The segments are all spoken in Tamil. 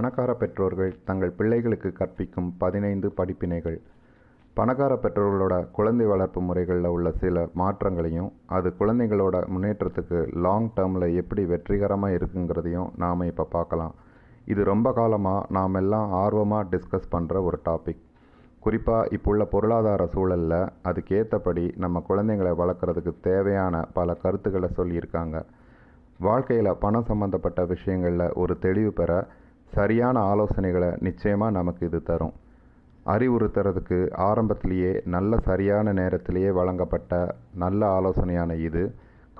பணக்கார பெற்றோர்கள் தங்கள் பிள்ளைகளுக்கு கற்பிக்கும் பதினைந்து படிப்பினைகள். பணக்கார பெற்றோர்களோட குழந்தை வளர்ப்பு முறைகளில் உள்ள சில மாற்றங்களையும் அது குழந்தைகளோட முன்னேற்றத்துக்கு லாங் டேர்மில் எப்படி வெற்றிகரமாக இருக்குங்கிறதையும் நாம் இப்போ பார்க்கலாம். இது ரொம்ப காலமாக நாம் எல்லாம் ஆர்வமாக டிஸ்கஸ் பண்ணுற ஒரு டாபிக் குறிப்பாக இப்போ உள்ள பொருளாதார சூழலில் அதுக்கேற்றபடி நம்ம குழந்தைங்களை வளர்க்குறதுக்கு தேவையான பல கருத்துக்களை சொல்லியிருக்காங்க. வாழ்க்கையில் பணம் சம்மந்தப்பட்ட விஷயங்களில் ஒரு தெளிவு பெற சரியான ஆலோசனைகளை நிச்சயமாக நமக்கு இது தரும். அறிவுறுத்துறதுக்கு ஆரம்பத்திலேயே நல்ல சரியான நேரத்திலேயே வழங்கப்பட்ட நல்ல ஆலோசனையான இது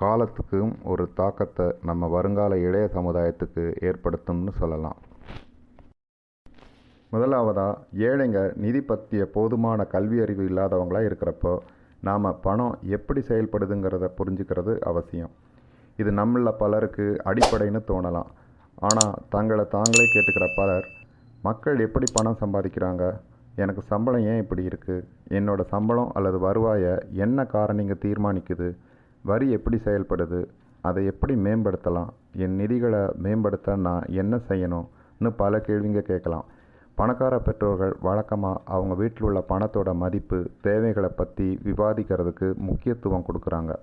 காலத்துக்கும் ஒரு தாக்கத்தை நம்ம வருங்கால இளைய சமுதாயத்துக்கு ஏற்படுத்தும்னு சொல்லலாம். முதலாவதாக ஏழைங்க நிதி பற்றிய போதுமான கல்வி அறிவு இல்லாதவங்களாக இருக்கிறப்போ நாம் பணம் எப்படி செயல்படுதுங்கிறத புரிஞ்சுக்கிறது அவசியம். இது நம்மள பலருக்கு அடிப்படைன்னு தோணலாம். ஆனால் தங்களை தாங்களே கேட்டுக்கிற பலர் மக்கள் எப்படி பணம் சம்பாதிக்கிறாங்க? எனக்கு சம்பளம் ஏன் இப்படி இருக்குது என்னோட சம்பளம் அல்லது வருவாயை என்ன காரணிங்க தீர்மானிக்குது? வரி எப்படி செயல்படுது? அதை எப்படி மேம்படுத்தலாம்? என் நிதிகளை மேம்படுத்த நான் என்ன செய்யணும்னு பல கேள்விங்க கேட்கலாம். பணக்கார பெற்றோர்கள் வழக்கமாக அவங்க வீட்டில் உள்ள பணத்தோட மதிப்பு தேவைகளை பற்றி விவாதிக்கிறதுக்கு முக்கியத்துவம் கொடுக்குறாங்க.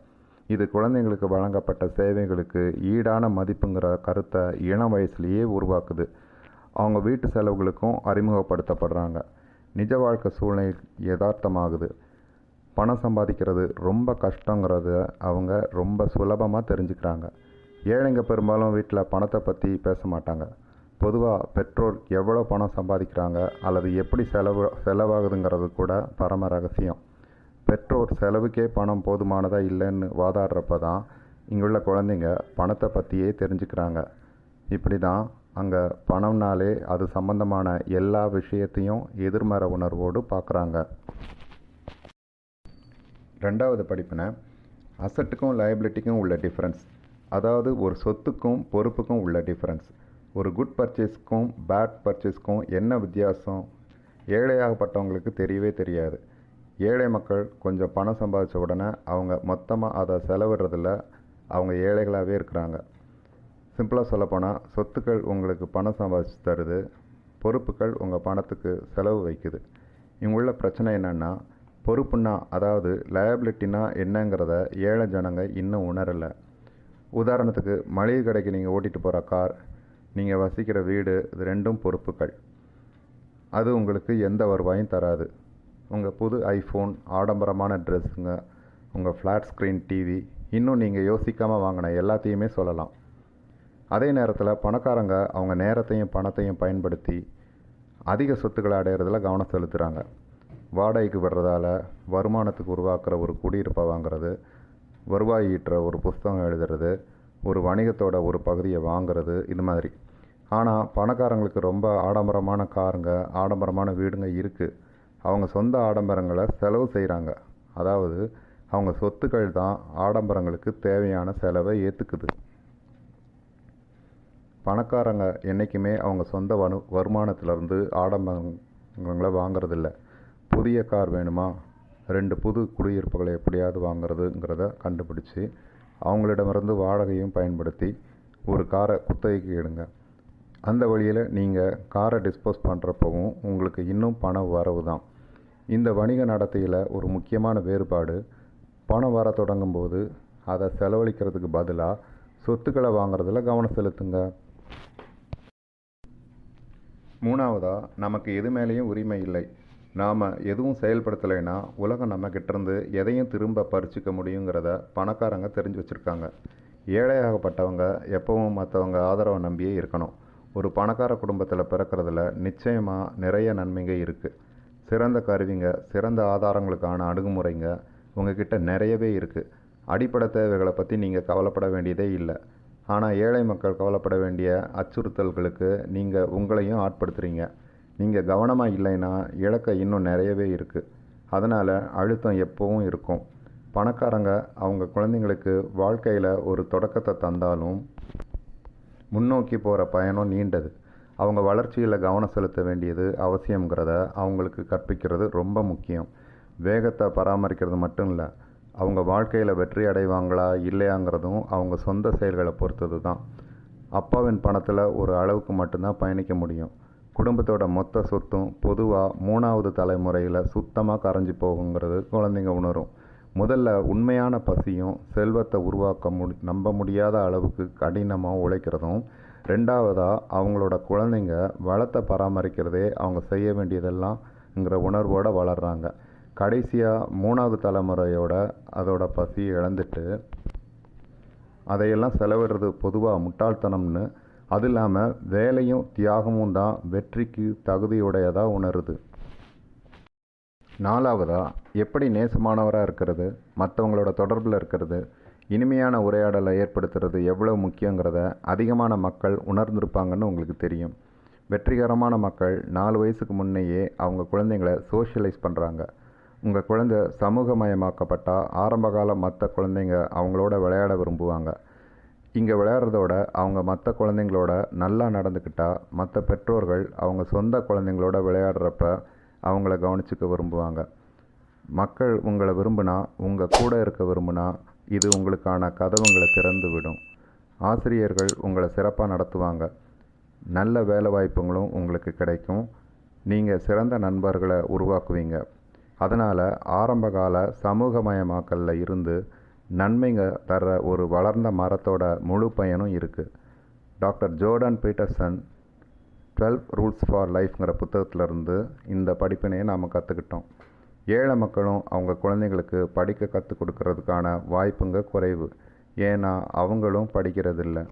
இது குழந்தைங்களுக்கு வழங்கப்பட்ட சேவைகளுக்கு ஈடான மதிப்புங்கிற கருத்தை இளம் வயசுலேயே உருவாக்குது. அவங்க வீட்டு செலவுகளுக்கும் அறிமுகப்படுத்தப்படுறாங்க. நிஜ வாழ்க்கை சூழ்நிலை யதார்த்தமாகுது. பணம் சம்பாதிக்கிறது ரொம்ப கஷ்டங்கிறத அவங்க ரொம்ப சுலபமாக தெரிஞ்சுக்கிறாங்க. ஏழைங்க பெரும்பாலும் வீட்டில் பணத்தை பற்றி பேச மாட்டாங்க. பொதுவாக பெற்றோர் எவ்வளோ பணம் சம்பாதிக்கிறாங்க அல்லது எப்படி செலவு செலவாகுதுங்கிறது கூட பரம ரகசியம். பெற்றோர் செலவுக்கே பணம் போதுமானதாக இல்லைன்னு வாதாடுறப்ப தான் இங்குள்ள குழந்தைங்க பணத்தை பற்றியே தெரிஞ்சுக்கிறாங்க. இப்படி தான் அங்கே பணம்னாலே அது சம்பந்தமான எல்லா விஷயத்தையும் எதிர்மறை உணர்வோடு பார்க்குறாங்க ரெண்டாவது படிப்பினை அசட்டுக்கும் லயபிலிட்டிக்கும் உள்ள டிஃப்ரென்ஸ் அதாவது ஒரு சொத்துக்கும் பொறுப்புக்கும் உள்ள டிஃப்ரென்ஸ் ஒரு குட் பர்ச்சேஸ்க்கும் பேட் பர்ச்சேஸ்க்கும் என்ன வித்தியாசம்? ஏழையாகப்பட்டவங்களுக்கு தெரியவே தெரியாது. ஏழை மக்கள் கொஞ்சம் பணம் சம்பாதிச்ச உடனே அவங்க மொத்தமாக அதை செலவிடுறதில் அவங்க ஏழைகளாகவே இருக்கிறாங்க. சிம்பிளாக சொல்லப்போனால் சொத்துக்கள் உங்களுக்கு பணம் சம்பாதிச்சு தருது பொறுப்புகள் உங்கள் பணத்துக்கு செலவு வைக்குது. இங்குள்ள பிரச்சனை என்னென்னா பொறுப்புன்னா அதாவது லயபிலிட்டினா என்னங்கிறத ஏழை ஜனங்க இன்னும் உணரலை. உதாரணத்துக்கு மளிகை கடைக்கு நீங்கள் ஓட்டிகிட்டு போகிற கார் நீங்கள் வசிக்கிற வீடு இது ரெண்டும் பொறுப்புகள். அது உங்களுக்கு எந்த வருவாயும் தராது. உங்கள் புது ஐஃபோன் ஆடம்பரமான ட்ரெஸ்ஸுங்க உங்கள் ஃப்ளாட் ஸ்க்ரீன் டிவி இன்னும் நீங்கள் யோசிக்காமல் வாங்கின எல்லாத்தையுமே சொல்லலாம். அதே நேரத்தில் பணக்காரங்க அவங்க நேரத்தையும் பணத்தையும் பயன்படுத்தி அதிக சொத்துக்களை அடையிறதுல கவனம் செலுத்துகிறாங்க வாடகைக்கு விடுறதால வருமானத்துக்கு உருவாக்குற ஒரு குடியிருப்பை வாங்குறது வருவாய் ஈட்டுற ஒரு புஸ்தகம் எழுதுறது ஒரு வணிகத்தோட ஒரு பகுதியை வாங்குறது இது மாதிரி. ஆனால் பணக்காரங்களுக்கு ரொம்ப ஆடம்பரமான காருங்க ஆடம்பரமான வீடுங்க இருக்குது அவங்க சொந்த ஆடம்பரங்களை செலவு செய்கிறாங்க அதாவது அவங்க சொத்துக்கள் தான் ஆடம்பரங்களுக்கு தேவையான செலவை ஏற்றுக்குது பணக்காரங்க என்றைக்குமே அவங்க சொந்த வனு வருமானத்திலேருந்து ஆடம்பரங்களை வாங்குறதில்ல. புதிய கார் வேணுமா? ரெண்டு புது குடியிருப்புகளை எப்படியாவது வாங்குறதுங்கிறத கண்டுபிடிச்சி அவங்களிடமிருந்து வாடகையும் பயன்படுத்தி ஒரு காரை குத்தகைக்கு எடுங்க. அந்த வழியில் நீங்கள் காரை டிஸ்போஸ் பண்ணுறப்பவும் உங்களுக்கு இன்னும் பண வரவு தான். இந்த வணிக நடத்தையில் ஒரு முக்கியமான வேறுபாடு பணம் வர தொடங்கும் போது அதை செலவழிக்கிறதுக்கு பதிலாக சொத்துக்களை வாங்குறதுல கவனம் செலுத்துங்க. மூணாவதாக நமக்கு எது மேலேயும் உரிமை இல்லை. நாம் எதுவும் செயல்படுத்தலைன்னா உலகம் நம்ம கிட்டேருந்து எதையும் திரும்ப பறிச்சுக்க முடியுங்கிறத பணக்காரங்க தெரிஞ்சு வச்சுருக்காங்க. ஏழையாகப்பட்டவங்க எப்பவும் மற்றவங்க ஆதரவை நம்பியே இருக்கணும். ஒரு பணக்கார குடும்பத்தில் பிறக்கிறதுல நிச்சயமாக நிறைய நன்மைங்க இருக்குது சிறந்த கருவிங்க சிறந்த ஆதாரங்களுக்கான அணுகுமுறைங்க உங்ககிட்ட நிறையவே இருக்குது அடிப்படை தேவைகளை பற்றி நீங்கள் கவலைப்பட வேண்டியதே இல்லை. ஆனால் ஏழை மக்கள் கவலைப்பட வேண்டிய அச்சுறுத்தல்களுக்கு நீங்கள் உங்களையும் ஆட்படுத்துகிறீங்க நீங்கள் கவனமாக இல்லைன்னா இலக்கை இன்னும் நிறையவே இருக்குது அதனால் அழுத்தம் எப்போவும் இருக்கும். பணக்காரங்க அவங்க குழந்தைங்களுக்கு வாழ்க்கையில் ஒரு தொடக்கத்தை தந்தாலும் முன்னோக்கி போகிற பயணம் நீண்டது. அவங்க வளர்ச்சியில் கவனம் செலுத்த வேண்டியது அவசியங்கிறத அவங்களுக்கு கற்பிக்கிறது ரொம்ப முக்கியம். வேகத்தை பராமரிக்கிறது மட்டும் இல்லை அவங்க வாழ்க்கையில் வெற்றி அடைவாங்களா இல்லையாங்கிறதும் அவங்க சொந்த செயல்களை பொறுத்தது தான். அப்பாவின் பணத்தில் ஒரு அளவுக்கு மட்டும்தான் பயணிக்க முடியும். குடும்பத்தோட மொத்த சொத்தும் பொதுவாக மூணாவது தலைமுறையில் சுத்தமாக கரைஞ்சி போகுங்கிறது குழந்தைங்க உணரும். முதல்ல உண்மையான பசியும் செல்வத்தை உருவாக்க மு நம்ப முடியாத அளவுக்கு கடினமாக உழைக்கிறதும் ரெண்டாவதாக அவங்களோட குழந்தைங்க வளத்தை பராமரிக்கிறதே அவங்க செய்ய வேண்டியதெல்லாம்ங்கிற உணர்வோடு வளர்கிறாங்க கடைசியாக மூணாவது தலைமுறையோட அதோட பசி இழந்துட்டு அதையெல்லாம் செலவிடுறது பொதுவாக முட்டாள்தனம்னு அது இல்லாமல் வேலையும் தியாகமும் தான் வெற்றிக்கு தகுதியுடையதாக உணருது. நாலாவதாக எப்படி நேசமானவராக இருக்கிறது? மற்றவங்களோட தொடர்பில் இருக்கிறது? இனிமையான உரையாடலை ஏற்படுத்துறது எவ்வளோ முக்கியங்கிறத அதிகமான மக்கள் உணர்ந்திருப்பாங்கன்னு உங்களுக்கு தெரியும். வெற்றிகரமான மக்கள் நாலு வயசுக்கு முன்னையே அவங்க குழந்தைங்கள சோஷியலைஸ் பண்ணுறாங்க உங்கள் குழந்தை சமூகமயமாக்கப்பட்டால் ஆரம்பகால மற்ற குழந்தைங்க அவங்களோட விளையாட விரும்புவாங்க. இங்கே விளையாடுறதோட அவங்க மற்ற குழந்தைங்களோட நல்லா நடந்துக்கிட்டால் மற்ற பெற்றோர்கள் அவங்க சொந்த குழந்தைங்களோட விளையாடுறப்ப அவங்கள கவனிச்சுக்க விரும்புவாங்க. மக்கள் உங்களை விரும்பினா உங்கள் கூட இருக்க விரும்பினா இது உங்களுக்கான கதவுங்களை திறந்து விடும். ஆசிரியர்கள் உங்களை சிறப்பாக நடத்துவாங்க. நல்ல வேலை வாய்ப்புகளும் உங்களுக்கு கிடைக்கும். நீங்கள் சிறந்த நண்பர்களை உருவாக்குவீங்க. அதனால் ஆரம்பகால சமூகமயமாக்கலில் இருந்து நன்மைங்க தர ஒரு வளர்ந்த மரத்தோட முழு பயனும் இருக்குது doctor Jordan Peterson twelve rules for லைஃப்ங்கிற புத்தகத்திலிருந்து இந்த படிப்பினையை நாம் கற்றுக்கிட்டோம் ஏழை மக்களும் அவங்க குழந்தைங்களுக்கு படிக்க கற்றுக் கொடுக்கறதுக்கான வாய்ப்புங்க குறைவு. ஏன்னா அவங்களும் படிக்கிறதில்ல.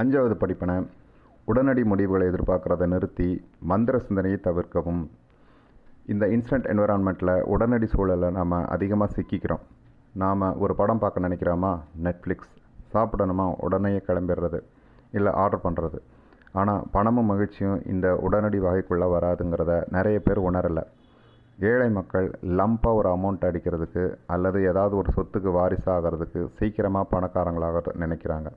அஞ்சாவது படிப்பினை உடனடி முடிவுகளை எதிர்பார்க்குறத நிறுத்தி மந்திர சிந்தனையை தவிர்க்கவும். இந்த இன்ஸ்டன்ட் என்விரான்மெண்ட்டில் உடனடி சூழலை நாம் அதிகமாக சிக்கிக்கிறோம். நாம் ஒரு படம் பார்க்க நினைக்கிறோமா? நெட்ஃப்ளிக்ஸ். சாப்பிடணுமா? உடனே கிளம்பிடுறது. இல்லை ஆர்டர் பண்ணுறது ஆனால் பணமும் மகிழ்ச்சியும் இந்த உடனடி வகைக்குள்ளே வராதுங்கிறத நிறைய பேர் உணரலை. ஏழை மக்கள் லம்பாக ஒரு அமௌண்ட் அடிக்கிறதுக்கு அல்லது ஏதாவது ஒரு சொத்துக்கு வாரிசாகிறதுக்கு சீக்கிரமாக பணக்காரங்களாக நினைக்கிறாங்க.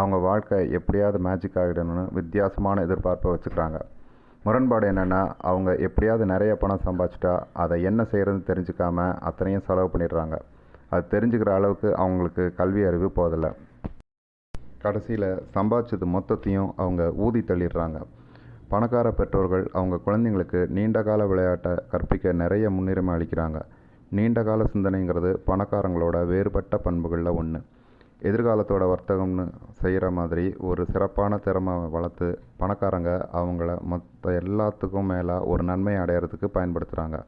அவங்க வாழ்க்கை எப்படியாவது மேஜிக் ஆகிடணும்னு வித்தியாசமான எதிர்பார்ப்பை வச்சுக்கிறாங்க. முரண்பாடு என்னென்னா அவங்க எப்படியாவது நிறைய பணம் சம்பாதிச்சிட்டா அதை என்ன செய்கிறதுன்னு தெரிஞ்சுக்காமல் அத்தனையும் செலவு பண்ணிடுறாங்க. அது தெரிஞ்சுக்கிற அளவுக்கு அவங்களுக்கு கல்வி அறிவு போதில்லை கடைசியில் சம்பாதிச்சது மொத்தத்தையும் அவங்க ஊதி தள்ளிடுறாங்க. பணக்கார பெற்றோர்கள் அவங்க குழந்தைங்களுக்கு நீண்ட கால விளையாட்டை கற்பிக்க நிறைய முன்னுரிமை அளிக்கிறாங்க. நீண்ட கால சிந்தனைங்கிறது பணக்காரங்களோட வேறுபட்ட பண்புகளில் ஒன்று எதிர்காலத்தோட வர்த்தகம்னு செய்கிற மாதிரி ஒரு சிறப்பான திறமை வளர்த்து பணக்காரங்க அவங்கள மற்ற எல்லாத்துக்கும் மேலே ஒரு நன்மை அடையிறதுக்கு பயன்படுத்துகிறாங்க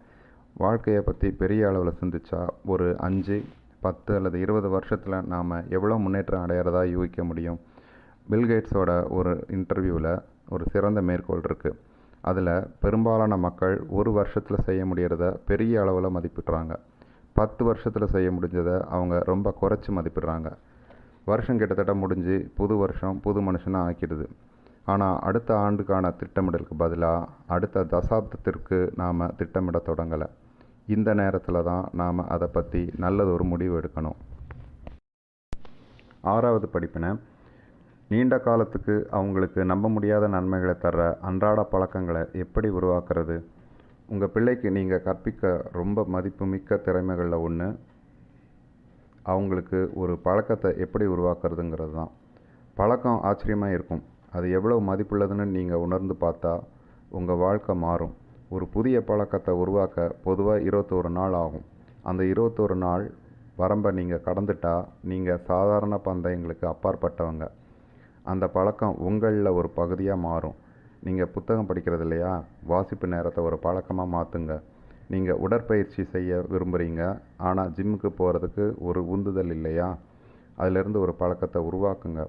வாழ்க்கையை பற்றி பெரிய அளவில் சிந்திச்சா ஒரு அஞ்சு பத்து அல்லது இருபது வருஷத்தில் நாம் எவ்வளோ முன்னேற்றம் அடையிறதா யூகிக்க முடியும்? பில்கேட்ஸோட ஒரு இன்டர்வியூவில் ஒரு சிறந்த மேற்கோள் இருக்குது அதில் பெரும்பாலான மக்கள் ஒரு வருஷத்தில் செய்ய முடிகிறத பெரிய அளவில் மதிப்பிடுறாங்க. பத்து வருஷத்தில் செய்ய முடிஞ்சதை அவங்க ரொம்ப குறைச்சி மதிப்பிடுறாங்க. வருஷம் கிட்டத்தட்ட முடிஞ்சு புது வருஷம் புது மனுஷனாக ஆக்கிடுது. ஆனால் அடுத்த ஆண்டுக்கான திட்டமிடலுக்கு பதிலாக அடுத்த தசாப்தத்திற்கு நாம் திட்டமிட தொடங்கலை. இந்த நேரத்தில் தான் நாம் அதை பற்றி நல்லது ஒரு முடிவு எடுக்கணும். ஆறாவது படிப்பினை நீண்ட காலத்துக்கு அவங்களுக்கு நம்ப முடியாத நன்மைகளை தர்ற அன்றாட பழக்கங்களை எப்படி உருவாக்குறது? உங்கள் பிள்ளைக்கு நீங்கள் கற்பிக்க ரொம்ப மதிப்புமிக்க திறமைகளில் ஒன்று அவங்களுக்கு ஒரு பழக்கத்தை எப்படி உருவாக்குறதுங்கிறது தான். பழக்கம் ஆச்சரியமாக இருக்கும். அது எவ்வளோ மதிப்புள்ளதுன்னு நீங்கள் உணர்ந்து பார்த்தா உங்கள் வாழ்க்கை மாறும். ஒரு புதிய பழக்கத்தை உருவாக்க பொதுவாக இருபத்தோரு நாள் ஆகும். அந்த இருபத்தோரு நாள் வரம்பை நீங்கள் கடந்துட்டால் நீங்கள் சாதாரண பந்தயங்களுக்கு அப்பாற்பட்டவங்க. அந்த பழக்கம் உங்களில் ஒரு பகுதியாக மாறும். நீங்கள் புத்தகம் படிக்கிறது இல்லையா? வாசிப்பு நேரத்தை ஒரு பழக்கமாக மாற்றுங்க நீங்கள் உடற்பயிற்சி செய்ய விரும்புகிறீங்க ஆனால் ஜிம்முக்கு போகிறதுக்கு ஒரு உந்துதல் இல்லையா? அதிலிருந்து ஒரு பழக்கத்தை உருவாக்குங்க.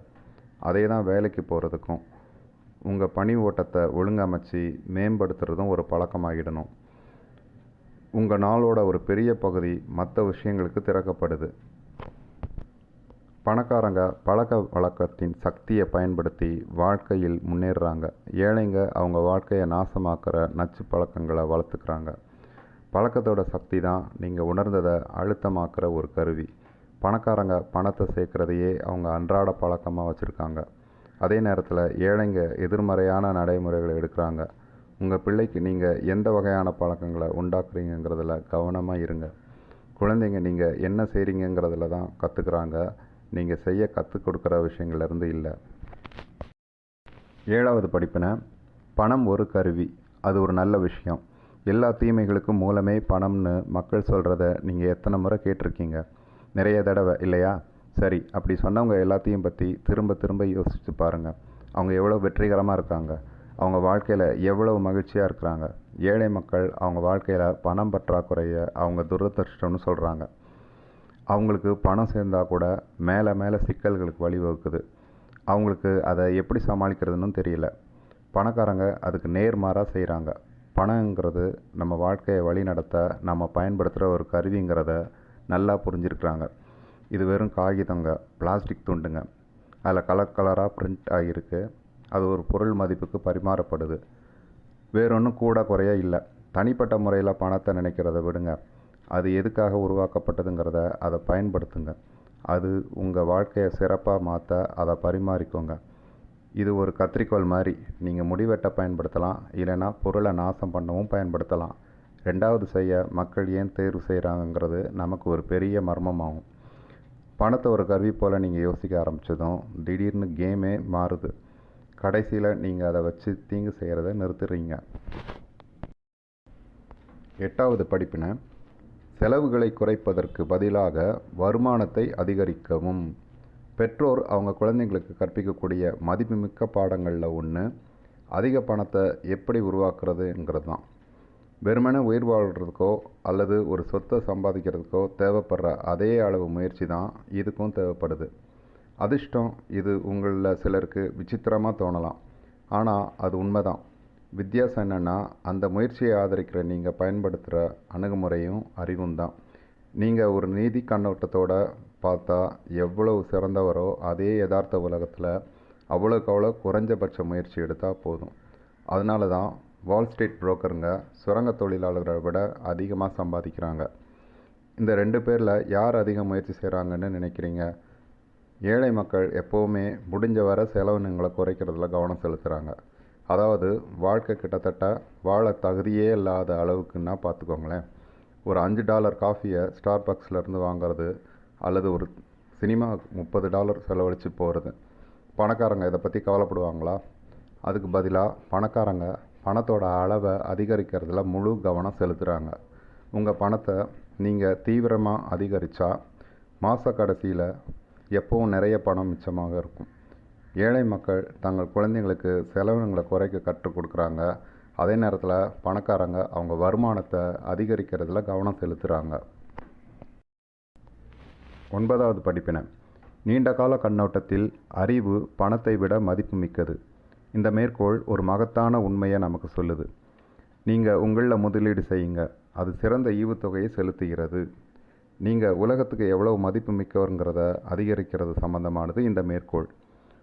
அதே தான் வேலைக்கு போகிறதுக்கும் உங்கள் பணி ஓட்டத்தை ஒழுங்கமைச்சு மேம்படுத்துகிறதும் ஒரு பழக்கமாகிடணும். உங்கள் நாளோட ஒரு பெரிய பகுதி மற்ற விஷயங்களுக்கு திறக்கப்படுது. பணக்காரங்க பழக்க வழக்கத்தின் சக்தியை பயன்படுத்தி வாழ்க்கையில் முன்னேறுறாங்க. ஏழைங்க அவங்க வாழ்க்கையை நாசமாக்குற நச்சு பழக்கங்களை வளர்த்துக்கிறாங்க. பழக்கத்தோட சக்தி தான் நீங்கள் உணர்ந்ததை அழுத்தமாக்குற ஒரு கருவி. பணக்காரங்க பணத்தை சேர்க்குறதையே அவங்க அன்றாட பழக்கமாக வச்சுருக்காங்க. அதே நேரத்தில் ஏழைங்க எதிர்மறையான நடைமுறைகளை எடுக்கிறாங்க. உங்கள் பிள்ளைக்கு நீங்கள் எந்த வகையான பழக்கங்களை உண்டாக்குறீங்கிறதுல கவனமாக இருங்க. குழந்தைங்க நீங்கள் என்ன செய்கிறீங்கிறதுல தான் கற்றுக்குறாங்க நீங்கள் செய்ய கற்றுக் கொடுக்குற விஷயங்கள்லேருந்து இல்லை. ஏழாவது படிப்பினை பணம் ஒரு கருவி. அது ஒரு நல்ல விஷயம். எல்லா தீமைகளுக்கும் மூலமே பணம்னு மக்கள் சொல்கிறத நீங்கள் எத்தனை முறை கேட்டிருக்கீங்க? நிறைய தடவை இல்லையா? சரி அப்படி சொன்னவங்க எல்லாத்தையும் பற்றி திரும்ப திரும்ப யோசித்து பாருங்கள் அவங்க எவ்வளோ வெற்றிகரமாக இருக்காங்க. அவங்க வாழ்க்கையில் எவ்வளவு மகிழ்ச்சியாக இருக்கிறாங்க. ஏழை மக்கள் அவங்க வாழ்க்கையில் பணம் பற்றாக்குறைய அவங்க துரதிருஷ்டம்னு சொல்கிறாங்க அவங்களுக்கு பணம் சேர்ந்தால் கூட மேலே மேலே சிக்கல்களுக்கு வழிவகுக்குது அவங்களுக்கு அதை எப்படி சமாளிக்கிறதுன்னு தெரியல. பணக்காரங்க அதுக்கு நேர்மாறாக செய்கிறாங்க பணங்கிறது நம்ம வாழ்க்கையை வழி நடத்த நம்ம பயன்படுத்துகிற ஒரு கருவிங்கிறத நல்லா புரிஞ்சிருக்கிறாங்க. இது வெறும் காகிதங்க பிளாஸ்டிக் துண்டுங்க. அதில் கலர் கலராக பிரிண்ட் ஆகியிருக்கு. அது ஒரு பொருள் மதிப்புக்கு பரிமாறப்படுது. வேறொன்றும் கூட குறைய இல்லை. தனிப்பட்ட முறையில் பணத்தை நினைக்கிறத விடுங்க. அது எதுக்காக உருவாக்கப்பட்டதுங்கிறத அதை பயன்படுத்துங்க. அது உங்கள் வாழ்க்கையை சிறப்பாக மாற்ற அதை பரிமாறிக்கோங்க. இது ஒரு கத்திரிக்கோல் மாதிரி. நீங்கள் முடிவெட்ட பயன்படுத்தலாம். இல்லைன்னா பொருளை நாசம் பண்ணவும் பயன்படுத்தலாம். ரெண்டாவது செய்ய மக்கள் ஏன் தேர்வு செய்கிறாங்கங்கிறது நமக்கு ஒரு பெரிய மர்மமாகும். பணத்தை ஒரு கருவி போல் நீங்கள் யோசிக்க ஆரம்பித்ததும் திடீர்னு கேமே மாறுது. கடைசியில் நீங்கள் அதை வச்சு தீங்கு செய்கிறத நிறுத்துறீங்க. எட்டாவது படிப்பின செலவுகளை குறைப்பதற்கு பதிலாக வருமானத்தை அதிகரிக்கவும். பெற்றோர் அவங்க குழந்தைங்களுக்கு கற்பிக்கக்கூடிய மதிப்புமிக்க பாடங்களில் ஒன்று அதிக பணத்தை எப்படி உருவாக்குறதுங்கிறது தான் வெறுமனே உயிர் வாழ்கிறதுக்கோ அல்லது ஒரு சொத்தை சம்பாதிக்கிறதுக்கோ தேவைப்படுற அதே அளவு முயற்சி தான் இதுக்கும் தேவைப்படுது. அதிர்ஷ்டம் இது உங்களில் சிலருக்கு விசித்திரமாக தோணலாம். ஆனால் அது உண்மைதான். வித்தியாசம் என்னென்னா அந்த முயற்சியை ஆதரிக்கிற நீங்கள் பயன்படுத்துகிற அணுகுமுறையும் அறிவும் தான். நீங்கள் ஒரு நீதி கண்ணோட்டத்தோட பார்த்தா எவ்வளவு சிறந்தவரோ அதே யதார்த்த உலகத்தில் அவ்வளோக்கு அவ்வளோ குறைஞ்சபட்ச முயற்சி எடுத்தால் போதும். அதனால தான் வால் ஸ்ட்ரீட் புரோக்கருங்க சுரங்க தொழிலாளர்களை விட அதிகமாக சம்பாதிக்கிறாங்க. இந்த ரெண்டு பேரில் யார் அதிக முயற்சி செய்கிறாங்கன்னு நினைக்கிறீங்க? ஏழை மக்கள் எப்போவுமே முடிஞ்ச வர செலவினங்களை குறைக்கிறதுல கவனம் செலுத்துகிறாங்க அதாவது வாழ்க்கை கிட்டத்தட்ட வாழ தகுதியே இல்லாத அளவுக்குன்னா பார்த்துக்கோங்களேன் ஒரு அஞ்சு டாலர் காஃபியை ஸ்டார் பக்ஸ்லேருந்து வாங்குறது அல்லது ஒரு சினிமா முப்பது டாலர் செலவழித்து போகிறது பணக்காரங்க இதை பற்றி கவலைப்படுவாங்களா? அதுக்கு பதிலாக பணக்காரங்க பணத்தோட அளவை அதிகரிக்கிறதுல முழு கவனம் செலுத்துகிறாங்க உங்கள் பணத்தை நீங்கள் தீவிரமாக அதிகரித்தா மாத கடைசியில் எப்போவும் நிறைய பணம் மிச்சமாக இருக்கும். ஏழை மக்கள் தங்கள் குழந்தைங்களுக்கு செலவினங்களை குறைக்க கற்றுக் கொடுக்குறாங்க. அதே நேரத்தில் பணக்காரங்க அவங்க வருமானத்தை அதிகரிக்கிறதுல கவனம் செலுத்துகிறாங்க ஒன்பதாவது படிப்பினை. நீண்ட கால கண்ணோட்டத்தில் அறிவு பணத்தை விட மதிப்புமிக்கது இந்த மேற்கோள் ஒரு மகத்தான உண்மையை நமக்கு சொல்லுது. நீங்கள் உங்களில் முதலீடு செய்யுங்க. அது சிறந்த ஈவுத்தொகையை செலுத்துகிறது. நீங்கள் உலகத்துக்கு எவ்வளவு மதிப்பு மிக்கவருங்கிறத அதிகரிக்கிறது சம்பந்தமானது இந்த மேற்கோள்.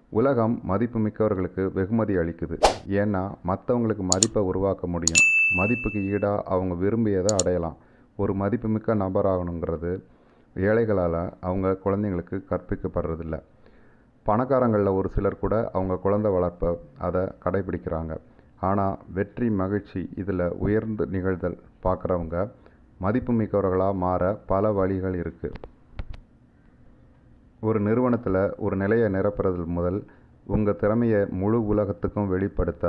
உலகம் மதிப்பு மிக்கவர்களுக்கு வெகுமதி அளிக்குது. ஏன்னா மற்றவங்களுக்கு மதிப்பை உருவாக்க முடியும். மதிப்புக்கு ஈடாக அவங்க விரும்பியதை அடையலாம். ஒரு மதிப்புமிக்க நபராகணுங்கிறது ஏழைகளால் அவங்க குழந்தைங்களுக்கு கற்பிக்கப்படுறதில்ல. பணக்காரங்களில் ஒரு சிலர் கூட அவங்க குழந்தை வளர்ப்பை அதை கடைபிடிக்கிறாங்க ஆனால் வெற்றி மகிழ்ச்சி இதில் உயர்ந்து நிகழ்தல் பார்க்குறவங்க மதிப்புமிக்கவர்களாக மாற பல வழிகள் இருக்குது ஒரு நிறுவனத்தில் ஒரு நிலையை நிரப்புறது முதல் உங்கள் திறமையை முழு உலகத்துக்கும் வெளிப்படுத்த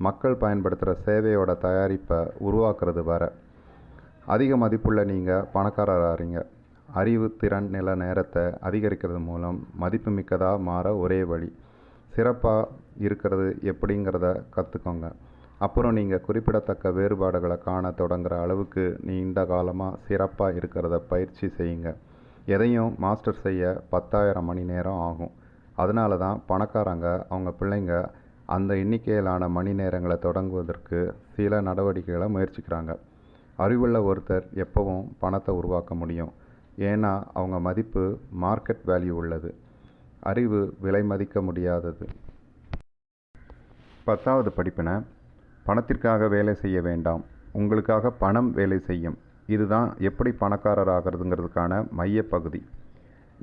மக்கள் பயன்படுத்துகிற சேவையோட தயாரிப்பை உருவாக்குறது வர. அதிக மதிப்புள்ள நீங்கள் பணக்காரராகிறீங்க அறிவு திறன் நில நேரத்தை அதிகரிக்கிறது மூலம் மதிப்புமிக்கதாக மாற ஒரே வழி. சிறப்பாக இருக்கிறது எப்படிங்கிறத கற்றுக்கோங்க அப்புறம் நீங்கள் குறிப்பிடத்தக்க வேறுபாடுகளை காண தொடங்குற அளவுக்கு நீண்ட காலமாக சிறப்பாக இருக்கிறத பயிற்சி செய்யுங்க. எதையும் மாஸ்டர் செய்ய பத்தாயிரம் மணி நேரம் ஆகும். அதனால தான் பணக்காரங்க அவங்க பிள்ளைங்க அந்த எண்ணிக்கையிலான மணி நேரங்களை தொடங்குவதற்கு சில நடவடிக்கைகளை முயற்சிக்கிறாங்க. அறிவுள்ள ஒருத்தர் எப்பவும் பணத்தை உருவாக்க முடியும். ஏன்னா அவங்க மதிப்பு மார்க்கெட் வேல்யூ உள்ளது. அறிவு விலை மதிக்க முடியாதது. பத்தாவது படிப்பினை பணத்திற்காக வேலை செய்ய வேண்டாம். உங்களுக்காக பணம் வேலை செய்யும். இதுதான் எப்படி பணக்காரர் ஆகிறதுங்கிறதுக்கான மையப்பகுதி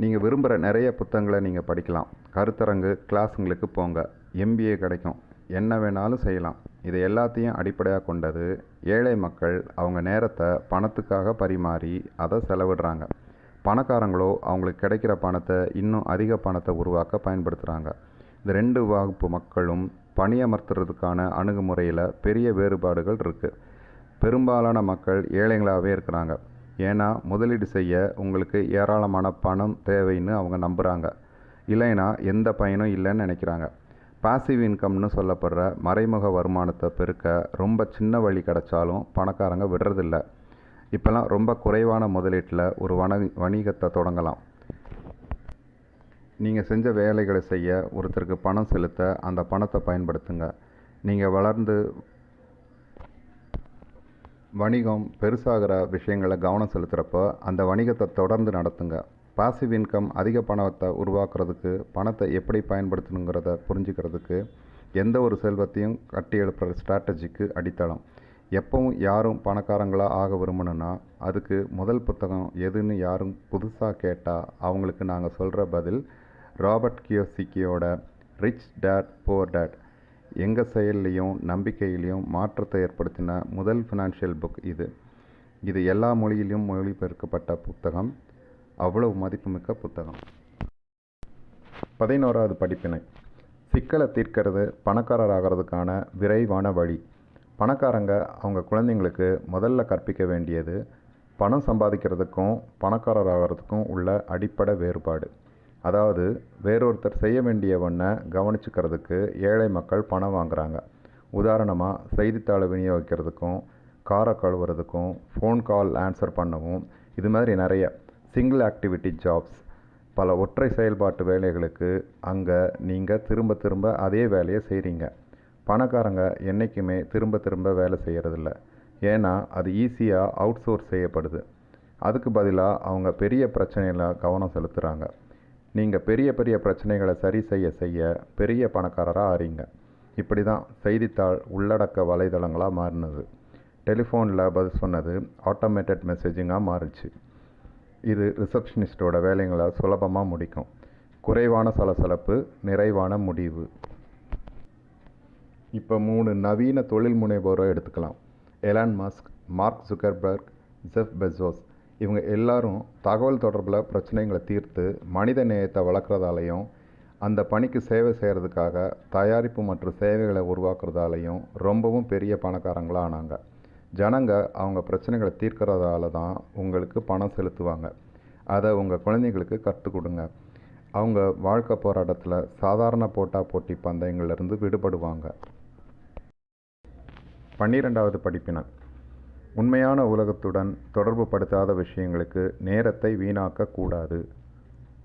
நீங்கள் விரும்புகிற நிறைய புத்தகங்களை நீங்கள் படிக்கலாம். கருத்தரங்கு கிளாஸுங்களுக்கு போங்க. எம்பிஏ கிடைக்கும். என்ன வேணாலும் செய்யலாம். இது எல்லாத்தையும் அடிப்படையாக கொண்டது ஏழை மக்கள் அவங்க நேரத்தை பணத்துக்காக பரிமாறி அதை செலவிடுறாங்க. பணக்காரங்களோ அவங்களுக்கு கிடைக்கிற பணத்தை இன்னும் அதிக பணத்தை உருவாக்க பயன்படுத்துகிறாங்க இந்த ரெண்டு வகுப்பு மக்களும் பணியமர்த்துறதுக்கான அணுகுமுறையில் பெரிய வேறுபாடுகள் இருக்குது பெரும்பாலான மக்கள் ஏழைங்களாகவே இருக்கிறாங்க. ஏன்னா முதலீடு செய்ய உங்களுக்கு ஏராளமான பணம் தேவைன்னு அவங்க நம்புகிறாங்க இல்லைன்னா எந்த பயனும் இல்லைன்னு நினைக்கிறாங்க. பாசிவ் இன்கம்னு சொல்லப்படுற மறைமுக வருமானத்தை பெருக்க ரொம்ப சின்ன வழி கிடைச்சாலும் பணக்காரங்க விடுறதில்ல. இப்போல்லாம் ரொம்ப குறைவான முதலீட்டில் ஒரு வண வணிகத்தை தொடங்கலாம். நீங்கள் செஞ்ச வேலைகளை செய்ய ஒருத்தருக்கு பணம் செலுத்த அந்த பணத்தை பயன்படுத்துங்க. நீங்கள் வளர்ந்து வணிகம் பெருசாகிற விஷயங்களை கவனம் செலுத்துகிறப்போ அந்த வணிகத்தை தொடர்ந்து நடத்துங்க. பாசிவ் இன்கம் அதிக பணத்தை உருவாக்குறதுக்கு பணத்தை எப்படி பயன்படுத்தணுங்கிறத புரிஞ்சுக்கிறதுக்கு எந்த ஒரு செல்வத்தையும் கட்டி எழுப்புற ஸ்ட்ராட்டஜிக்கு அடித்தளம். எப்பவும் யாரும் பணக்காரங்களாக ஆக விரும்பணும்னா அதுக்கு முதல் புத்தகம் எதுன்னு யாரும் புதுசாக கேட்டால் அவங்களுக்கு நாங்கள் சொல்கிற பதில் ராபர்ட் கியோசிக்கியோட ரிச் டேட் போர் டேட் எங்கள் செயல்லையும் நம்பிக்கையிலையும் மாற்றத்தை ஏற்படுத்தின முதல் ஃபினான்ஷியல் புக் இது. இது எல்லா மொழியிலும் மொழிபெயர்க்கப்பட்ட புத்தகம். அவ்வளவு மதிப்புமிக்க புத்தகம். பதினோராவது படிப்பினை. சிக்கலை தீர்க்கிறது பணக்காரர் ஆகிறதுக்கான விரைவான வழி. பணக்காரங்க அவங்க குழந்தைங்களுக்கு முதல்ல கற்பிக்க வேண்டியது பணம் சம்பாதிக்கிறதுக்கும் பணக்காரர் ஆகிறதுக்கும் உள்ள அடிப்படை வேறுபாடு. அதாவது வேறொருத்தர் செய்ய வேண்டிய ஒன்றை கவனிச்சுக்கிறதுக்கு ஏழை மக்கள் பணம் வாங்குகிறாங்க உதாரணமாக செய்தித்தாளை விநியோகிக்கிறதுக்கும் காரை கழுவுறதுக்கும் ஃபோன் கால் ஆன்சர் பண்ணவும் இது மாதிரி நிறைய. சிங்கிள் ஆக்டிவிட்டி ஜாப்ஸ் பல ஒற்றை செயல்பாட்டு வேலைகளுக்கு அங்கே நீங்கள் திரும்ப திரும்ப அதே வேலையை செய்கிறீங்க பணக்காரங்க என்றைக்குமே திரும்ப திரும்ப வேலை செய்கிறதில்ல ஏன்னா அது ஈஸியாக அவுட் சோர்ஸ் செய்யப்படுது. அதுக்கு பதிலாக அவங்க பெரிய பிரச்சனையில் கவனம் செலுத்துகிறாங்க நீங்கள் பெரிய பெரிய பிரச்சனைகளை சரி செய்ய செய்ய பெரிய பணக்காரராக ஆறீங்க. இப்படி தான் செய்தித்தாள் உள்ளடக்க வலைதளங்களாக மாறினது. டெலிஃபோனில் பதில் சொன்னது ஆட்டோமேட்டட் மெசேஜிங்காக மாறுச்சு. இது ரிசப்ஷனிஸ்டோட வேலைங்களை சுலபமாக முடிக்கும். குறைவான சலசலப்பு நிறைவான முடிவு. இப்போ மூணு நவீன தொழில் முனைவோரை எடுத்துக்கலாம். Elon Musk Mark Zuckerberg Jeff Bezos இவங்க எல்லாரும் தகவல் தொடர்பில் பிரச்சனைகளை தீர்த்து மனித நேயத்தை வளர்க்குறதாலையும் அந்த பணிக்கு சேவை செய்கிறதுக்காக தயாரிப்பு மற்றும் சேவைகளை உருவாக்குறதாலையும் ரொம்பவும் பெரிய பணக்காரங்களாக ஆனாங்க. ஜனங்க அவங்க பிரச்சனைகளை தீர்க்கிறதால தான் உங்களுக்கு பணம் செலுத்துவாங்க. அதை உங்கள் குழந்தைங்களுக்கு கற்றுக் கொடுங்க அவங்க வாழ்க்கை போராட்டத்தில் சாதாரண போட்டா போட்டி பந்தயங்கள்லேருந்து விடுபடுவாங்க. பன்னிரெண்டாவது படிப்பினர் உண்மையான உலகத்துடன் தொடர்பு படுத்தாத விஷயங்களுக்கு நேரத்தை வீணாக்கக்கூடாது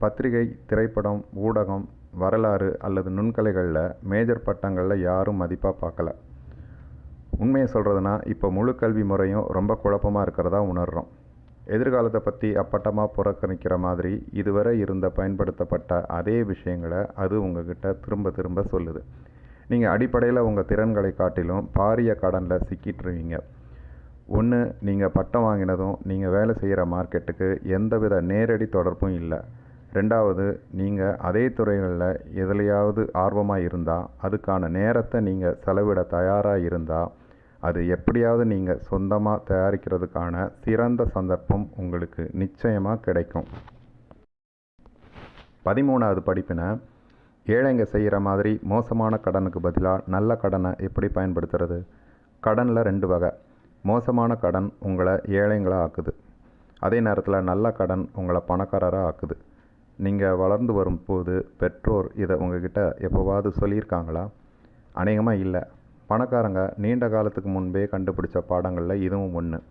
பத்திரிகை திரைப்படம் ஊடகம் வரலாறு அல்லது நுண்கலைகளில் மேஜர் பட்டங்களில் யாரும் மதிப்பாக பார்க்கல. உண்மையை சொல்கிறதுனா இப்போ முழு கல்வி முறையும் ரொம்ப குழப்பமாக இருக்கிறதா உணர்கிறோம் எதிர்காலத்தை பற்றி அப்பட்டமாக புறக்கணிக்கிற மாதிரி இதுவரை இருந்த பயன்படுத்தப்பட்ட அதே விஷயங்களை அது உங்ககிட்ட திரும்ப திரும்ப சொல்லுது. நீங்கள் அடிப்படையில் உங்கள் திறன்களை காட்டிலும் பாரிய கடனில் சிக்கிட்டுருவீங்க. ஒன்று நீங்கள் பட்டம் வாங்கினதும் நீங்கள் வேலை செய்கிற மார்க்கெட்டுக்கு எந்தவித நேரடி தொடர்பும் இல்லை. ரெண்டாவது நீங்கள் அதே துறைகளில் எதுலையாவது ஆர்வமாக இருந்தால் அதுக்கான நேரத்தை நீங்கள் செலவிட தயாராக இருந்தால் அது எப்படியாவது நீங்கள் சொந்தமாக தயாரிக்கிறதுக்கான சிறந்த சந்தர்ப்பம் உங்களுக்கு நிச்சயமாக கிடைக்கும். பதிமூணாவது படிப்பினை ஏழைங்க செய்கிற மாதிரி மோசமான கடனுக்கு பதிலாக நல்ல கடனை எப்படி பயன்படுத்துறது? கடனில் ரெண்டு வகை. மோசமான கடன் உங்களை ஏழைங்களாக ஆக்குது. அதே நேரத்தில் நல்ல கடன் உங்களை பணக்காரராக ஆக்குது. நீங்கள் வளர்ந்து வரும் போது பெற்றோர் இதை உங்ககிட்ட எப்போவாவது சொல்லியிருக்காங்களா? அநேகமாக இல்லை. பணக்காரங்க நீண்ட காலத்துக்கு முன்பே கண்டுபிடிச்ச பாடங்களில் இதுவும் ஒன்று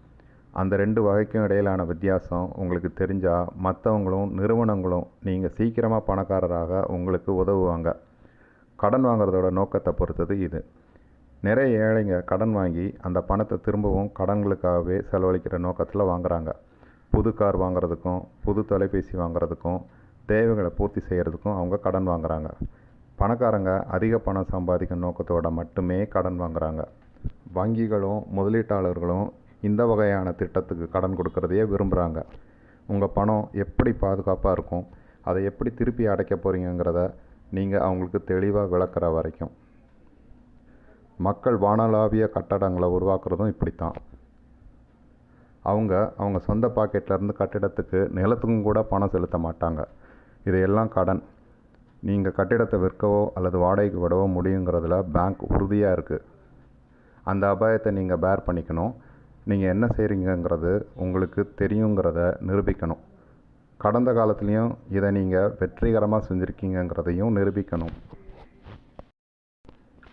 அந்த ரெண்டு வகைக்கும் இடையிலான வித்தியாசம் உங்களுக்கு தெரிஞ்சால் மற்றவங்களும் நிறுவனங்களும் நீங்கள் சீக்கிரமாக பணக்காரராக உங்களுக்கு உதவுவாங்க. கடன் வாங்குறதோட நோக்கத்தை பொறுத்தது இது. நிறைய ஏழைங்க கடன் வாங்கி அந்த பணத்தை திரும்பவும் கடன்களுக்காகவே செலவழிக்கிற நோக்கத்தில் வாங்குறாங்க. புது கார் வாங்குறதுக்கும் புது தொலைபேசி வாங்குறதுக்கும் தேவைகளை பூர்த்தி செய்கிறதுக்கும் அவங்க கடன் வாங்குறாங்க. பணக்காரங்க அதிக பணம் சம்பாதிக்கும் நோக்கத்தோட மட்டுமே கடன் வாங்குறாங்க. வங்கிகளும் முதலீட்டாளர்களும் இந்த வகையான திட்டத்துக்கு கடன் கொடுக்கறதையே விரும்புகிறாங்க உங்கள் பணம் எப்படி பாதுகாப்பாக இருக்கும்? அதை எப்படி திருப்பி அடைக்க போகிறீங்கிறத நீங்கள் அவங்களுக்கு தெளிவாக விளக்குற வரைக்கும். மக்கள் வானளாவிய கட்டடங்களை உருவாக்குறதும் இப்படித்தான். அவங்க அவங்க சொந்த பாக்கெட்லேருந்து கட்டிடத்துக்கு நிலத்துக்கும் கூட பணம் செலுத்த மாட்டாங்க. இதையெல்லாம் கடன். நீங்கள் கட்டிடத்தை விற்கவோ அல்லது வாடகைக்கு விடவோ முடியுங்கிறதுல பேங்க் உறுதியாக இருக்குது அந்த அபாயத்தை நீங்கள் பேர் பண்ணிக்கணும். நீங்கள் என்ன செய்கிறீங்கங்கிறது உங்களுக்கு தெரியுங்கிறத நிரூபிக்கணும். கடந்த காலத்துலேயும் இதை நீங்கள் வெற்றிகரமாக செஞ்சுருக்கீங்கங்கிறதையும் நிரூபிக்கணும்.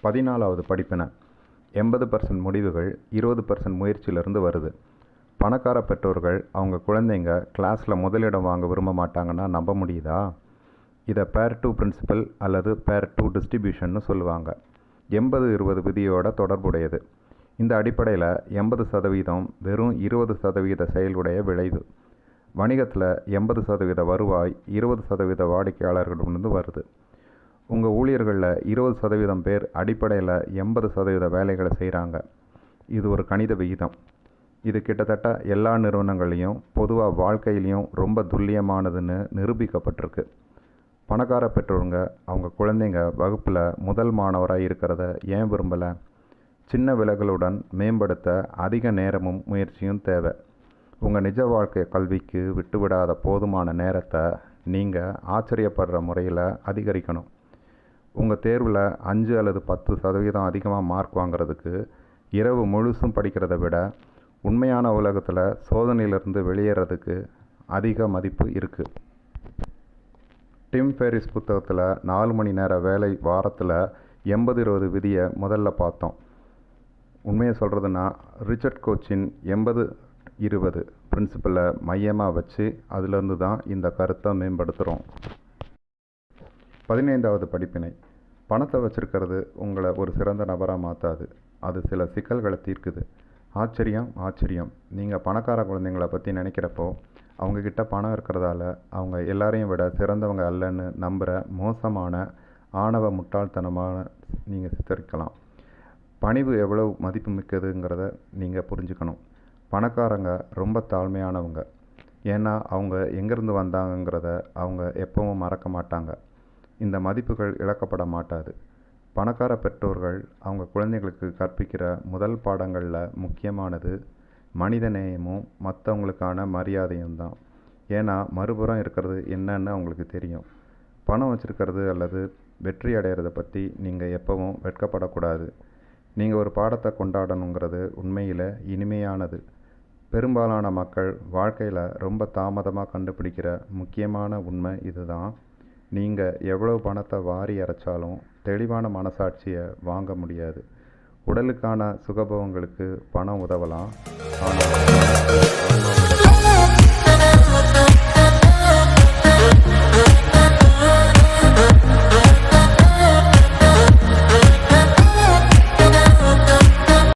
பதினாலாவது படிப்பினை எண்பது பர்சன்ட் முடிவுகள் இருபது பர்சன்ட் முயற்சியிலிருந்து வருது. பணக்கார பெற்றோர்கள் அவங்க குழந்தைங்க கிளாஸில் முதலிடம் வாங்க விரும்ப மாட்டாங்கன்னா நம்ப முடியுதா? இதை பேர் டூ பிரின்சிபல் அல்லது பேர் டூ டிஸ்ட்ரிபியூஷன்னு சொல்லுவாங்க. எண்பது இருபது விதியோட தொடர்புடையது. இந்த அடிப்படையில் எண்பது சதவீதம் வெறும் இருபது சதவீத செயலுடைய விளைவு. வணிகத்தில் எண்பது சதவீத வருவாய் இருபது சதவீத வாடிக்கையாளர்களிடமிருந்து வருது. உங்கள் ஊழியர்களில் இருபது சதவீதம் பேர் அடிப்படையில் எண்பது சதவீத வேலைகளை செய்கிறாங்க இது ஒரு கணித விகிதம். இது கிட்டத்தட்ட எல்லா நிறுவனங்கள்லேயும் பொதுவாக வாழ்க்கையிலையும் ரொம்ப துல்லியமானதுன்னு நிரூபிக்கப்பட்டிருக்கு. பணக்கார பெற்றோருங்க அவங்க குழந்தைங்க வகுப்பில் முதல் மாணவராக இருக்கிறத ஏன் விரும்பலை? சின்ன விலகலுடன் மேம்படுத்த அதிக நேரமும் முயற்சியும் தேவை. உங்கள் நிஜ வாழ்க்கை கல்விக்கு விட்டுவிடாத போதுமான நேரத்தை நீங்கள் ஆச்சரியப்படுற முறையில் அதிகரிக்கணும். உங்கள் தேர்வில் அஞ்சு அல்லது பத்து சதவீதம் அதிகமாக மார்க் வாங்குறதுக்கு இரவு முழுசும் படிக்கிறத விட உண்மையான உலகத்தில் சோதனையிலிருந்து வெளியேறதுக்கு அதிக மதிப்பு இருக்குது டிம் ஃபேரிஸ் புத்தகத்தில் நாலு மணி நேர வேலை வாரத்தில் எண்பது இருபது விதியை முதல்ல பார்த்தோம். உண்மையை சொல்கிறதுனா ரிச்சர்ட் கோச்சின் எண்பது இருபது பிரின்சிபலை மையமாக வச்சு அதிலிருந்து தான் இந்த கருத்தை மேம்படுத்துகிறோம் பதினைந்தாவது படிப்பினை. பணத்தை வச்சுருக்கிறது உங்களை ஒரு சிறந்த நபராக மாற்றாது அது சில சிக்கல்களை தீர்க்குது. ஆச்சரியம் ஆச்சரியம். நீங்கள் பணக்கார குழந்தைங்களை பற்றி நினைக்கிறப்போ அவங்கக்கிட்ட பணம் இருக்கிறதால அவங்க எல்லாரையும் விட சிறந்தவங்க அல்லன்னு நம்புகிற மோசமான ஆணவ முட்டாள்தனமான நீங்கள் சித்தரிக்கலாம். பணிவு எவ்வளவு மதிப்பு மிக்கதுங்கிறத நீங்கள் புரிஞ்சுக்கணும். பணக்காரங்க ரொம்ப தாழ்மையானவங்க. ஏன்னா அவங்க எங்கேருந்து வந்தாங்கங்கிறத அவங்க எப்பவும் மறக்க மாட்டாங்க. இந்த மதிப்புகள் இழக்கப்பட மாட்டாது. பணக்கார பெற்றோர்கள் அவங்க குழந்தைகளுக்கு கற்பிக்கிற முதல் பாடங்களில் முக்கியமானது மனித நேயமும் மற்றவங்களுக்கான மரியாதையும் தான். ஏன்னா மறுபுறம் இருக்கிறது என்னன்னு அவங்களுக்கு தெரியும். பணம் வச்சுருக்கிறது அல்லது வெற்றி அடையிறத பற்றி நீங்கள் எப்பவும் வெட்கப்படக்கூடாது. நீங்கள் ஒரு பாடத்தை கொண்டாடணுங்கிறது உண்மையில் இனிமையானது. பெரும்பாலான மக்கள் வாழ்க்கையில் ரொம்ப தாமதமாக கண்டுபிடிக்கிற முக்கியமான உண்மை இதுதான். நீங்கள் எவ்வளவு பணத்தை வாரி இறைச்சாலும் தெளிவான மனசாட்சியை வாங்க முடியாது. உடலுக்கான சுகபோகங்களுக்கு பணம் உதவலாம். ஆனால்